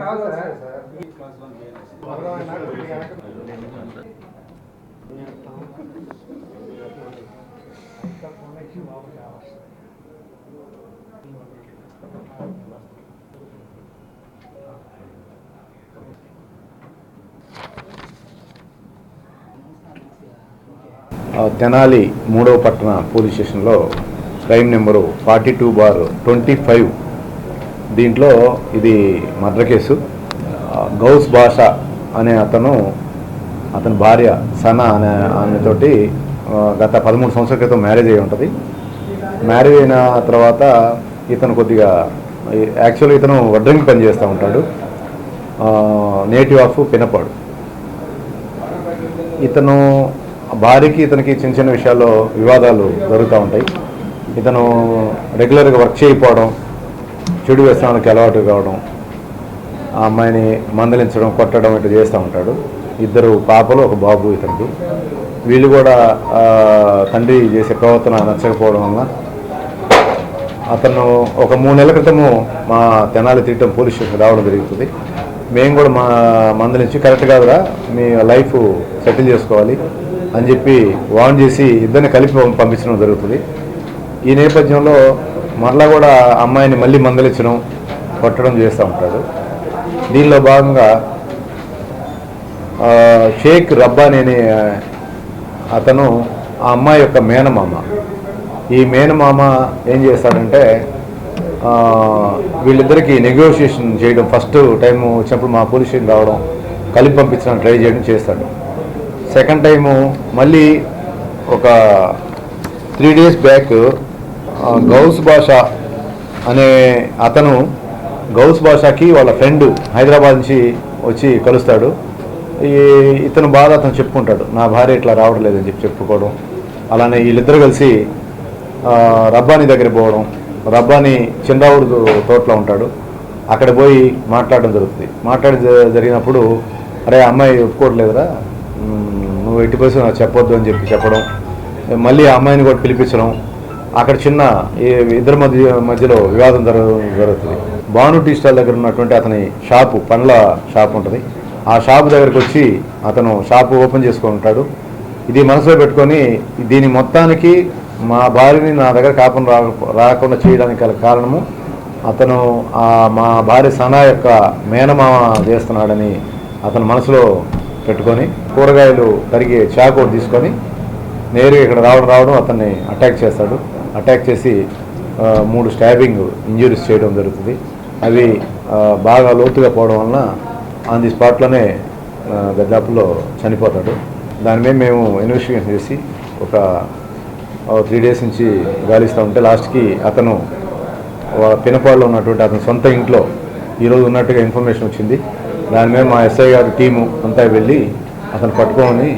కాదు సార్. తెనాలి మూడవ పట్టణ పోలీస్ స్టేషన్లో crime number forty two bar twenty five దీంట్లో ఇది మర్డర్ కేసు. గౌస్ భాష అనే అతను అతని భార్య సనా అనే ఆమెతోటి గత పదమూడు సంవత్సరాల క్రితం మ్యారేజ్ అయి ఉంటుంది. మ్యారేజ్ అయిన తర్వాత ఇతను కొద్దిగా యాక్చువల్గా ఇతను వడ్రింగ్ పని చేస్తూ ఉంటాడు. Native of Pinapadu. ఇతను భార్యకి ఇతనికి చిన్న చిన్న విషయాల్లో వివాదాలు జరుగుతూ ఉంటాయి. ఇతను రెగ్యులర్గా వర్క్ చేయకపోవడం చెడు వ్యసనాలకు అలవాటు కావడం ఆ అమ్మాయిని మందలించడం కొట్టడం ఇట్లా చేస్తూ ఉంటాడు. ఇద్దరు పాపలు ఒక బాబు ఇతనికి. వీళ్ళు కూడా తండ్రి చేసే ప్రవర్తన నచ్చకపోవడం వల్ల అతను ఒక మూడు నెలల క్రితము మా తెనాలి తిట్టం పోలీస్ స్టేషన్ రావడం జరుగుతుంది. మేము కూడా మా మందలించి కరెక్ట్ కాదురా మీ లైఫ్ సెటిల్ చేసుకోవాలి అని చెప్పి వాన్ చేసి ఇద్దరిని కలిపి పంపించడం జరుగుతుంది. ఈ నేపథ్యంలో మరలా కూడా అమ్మాయిని మళ్ళీ మందలించడం కొట్టడం చేస్తూ ఉంటాడు. దీనిలో భాగంగా షేక్ రబ్బాని అనే అతను ఆ అమ్మాయి యొక్క మేనమామ. ఈ మేనమామ ఏం చేస్తాడంటే వీళ్ళిద్దరికీ నెగోషియేషన్ చేయడం ఫస్ట్ టైం వచ్చినప్పుడు మా పోలీస్ స్టేషన్ రావడం కలిపి పంపించడం ట్రై చేయడం చేస్తాడు. సెకండ్ టైము మళ్ళీ ఒక త్రీ డేస్ బ్యాక్ గౌస్ భాష అనే అతను గౌస్ భాషకి వాళ్ళ ఫ్రెండ్ హైదరాబాద్ నుంచి వచ్చి కలుస్తాడు. ఈ ఇతను బాధ అతను చెప్పుకుంటాడు. నా భార్య ఇట్లా రావడం లేదని చెప్పి చెప్పుకోవడం అలానే వీళ్ళిద్దరు కలిసి రబ్బాని దగ్గర పోవడం రబ్బాని చిన్నరావుడు తోటలో ఉంటాడు. అక్కడ పోయి మాట్లాడడం జరుగుతుంది. మాట్లాడి జరిగినప్పుడు అరే అమ్మాయి ఒప్పుకోవట్లేదురా. నువ్వు ఎట్టి పరిస్థితి నాకు చెప్పొద్దు అని చెప్పి చెప్పడం మళ్ళీ ఆ అమ్మాయిని కూడా పిలిపించడం అక్కడ చిన్న ఇద్దరి మధ్య మధ్యలో వివాదం జరగ జరుగుతుంది. భాను టీ స్టాల్ దగ్గర ఉన్నటువంటి అతని షాపు పండ్ల షాప్ ఉంటుంది. ఆ షాపు దగ్గరకు వచ్చి అతను షాపు ఓపెన్ చేసుకొని ఉంటాడు. ఇది మనసులో పెట్టుకొని దీని మొత్తానికి మా భార్యని నా దగ్గర కాపం రా రాకుండా చేయడానికి గల కారణము అతను మా భార్య సనా యొక్క మేనమామ చేస్తున్నాడని అతను మనసులో పెట్టుకొని కూరగాయలు తరిగే చాకు ఒకటి తీసుకొని నేరుగా ఇక్కడ రావడం రావడం అతన్ని అటాక్ చేస్తాడు. అటాక్ చేసి మూడు స్టాబింగ్ ఇంజురీస్ చేయడం జరుగుతుంది. అవి బాగా లోతుగా పోవడం వలన ఆన్ ది స్పాట్లోనే గద్దాపులో చనిపోతాడు. దాని మీద మేము ఇన్వెస్టిగేషన్ చేసి ఒక త్రీ డేస్ నుంచి గాలిస్తూ ఉంటే లాస్ట్కి అతను పినపాడులో ఉన్నటువంటి అతని సొంత ఇంట్లో ఈరోజు ఉన్నట్టుగా ఇన్ఫర్మేషన్ వచ్చింది. దాని మీద మా ఎస్ఐ గారి టీము అంతా వెళ్ళి అతను పట్టుకొని